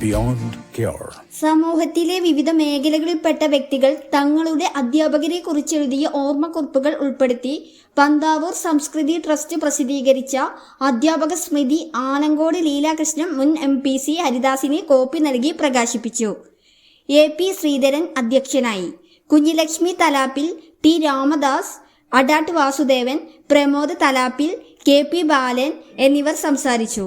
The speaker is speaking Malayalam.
beyond cure സമൂഹത്തിലെ വിവിധ മേഖലകളിൽപ്പെട്ട വ്യക്തികൾ തങ്ങളുടെ അധ്യാപകരെ കുറിച്ച് എഴുതിയ ഓർമ്മക്കുറിപ്പുകൾ ഉൾപ്പെടുത്തി പന്താവൂർ സംസ്കൃതി ട്രസ്റ്റ് പ്രസിദ്ധീകരിച്ച അധ്യാപക സ്മൃതി ആലങ്കോട് ലീലാകൃഷ്ണൻ മുൻ എം പി സി ഹരിദാസിന് കോപ്പി നൽകി പ്രകാശിപ്പിച്ചു. എ പി ശ്രീധരൻ അധ്യക്ഷനായി. Kunhilakshmi Thalappil T Ramadas Adatt Vasudevan Pramod Thalappil K P Balan എന്നിവർ സംസാരിച്ചു.